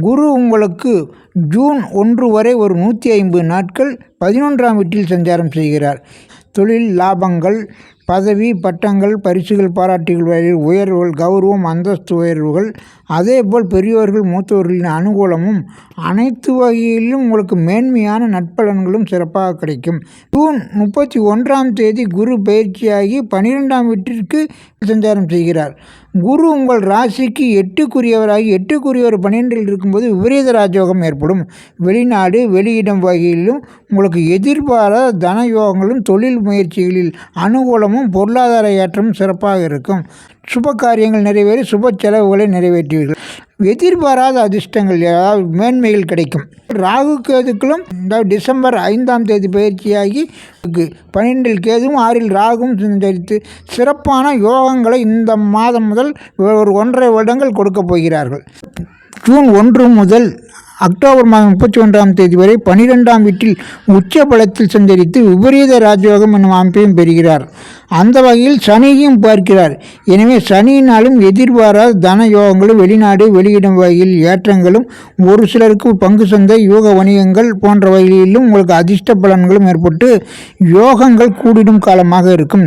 குரு உங்களுக்கு ஜூன் ஒன்று வரை ஒரு நூற்றி ஐம்பது நாட்கள் பதினொன்றாம் வீட்டில் சஞ்சாரம் செய்கிறார். தொழில் லாபங்கள் பதவி பட்டங்கள் பரிசுகள் பாராட்டுகள் வகையில் உயர்வுகள் கௌரவம் அந்தஸ்து உயர்வுகள் அதேபோல் பெரியோர்கள் மூத்தவர்களின் அனுகூலமும் அனைத்து வகையிலும் உங்களுக்கு மேன்மையான நட்பலன்களும் சிறப்பாக கிடைக்கும். ஜூன் முப்பத்தி ஒன்றாம் தேதி குரு பயிற்சியாகி பன்னிரெண்டாம் வீட்டிற்கு சஞ்சாரம் செய்கிறார். குரு உங்கள் ராசிக்கு எட்டுக்குரியவராகி எட்டுக்குரியவர் பன்னிரெண்டில் இருக்கும்போது விபரீத ராஜயோகம் ஏற்படும். வெளிநாடு வெளியிடம் வகையிலும் உங்களுக்கு எதிர்பாராத தன யோகங்களும் தொழில் முயற்சிகளில் அனுகூலமும் பொருளாதார ஏற்றமும் சிறப்பாக இருக்கும். சுப காரியங்கள் நிறைவேறி சுப செலவுகளை நிறைவேற்றுவீர்கள். எதிர்பாராத அதிர்ஷ்டங்கள் ஏதாவது மேன்மைகள் கிடைக்கும். ராகு கேதுக்களும் இந்த டிசம்பர் ஐந்தாம் தேதி பயிற்சியாகி பன்னிரெண்டில் கேதுவும் ஆறில் ராகும் சிந்தரித்து சிறப்பான யோகங்களை இந்த மாதம் முதல் ஒரு ஒன்றரை வருடங்கள் கொடுக்கப் போகிறார்கள். ஜூன் ஒன்று முதல் அக்டோபர் மாதம் முப்பத்தி ஒன்றாம் தேதி வரை பனிரெண்டாம் வீட்டில் உச்ச பலத்தில் சஞ்சரித்து விபரீத ராஜயோகம் என்னும் அமைப்பையும் பெறுகிறார். அந்த வகையில் சனியையும் பார்க்கிறார். எனவே சனியினாலும் எதிர்பாராத தன யோகங்களும் வெளிநாடு வெளியிடும் வகையில் ஏற்றங்களும் ஒரு சிலருக்கு பங்கு சந்தை யோக வணிகங்கள் போன்ற வகையிலும் உங்களுக்கு அதிர்ஷ்ட பலன்களும் ஏற்பட்டு யோகங்கள் கூடிடும் காலமாக இருக்கும்.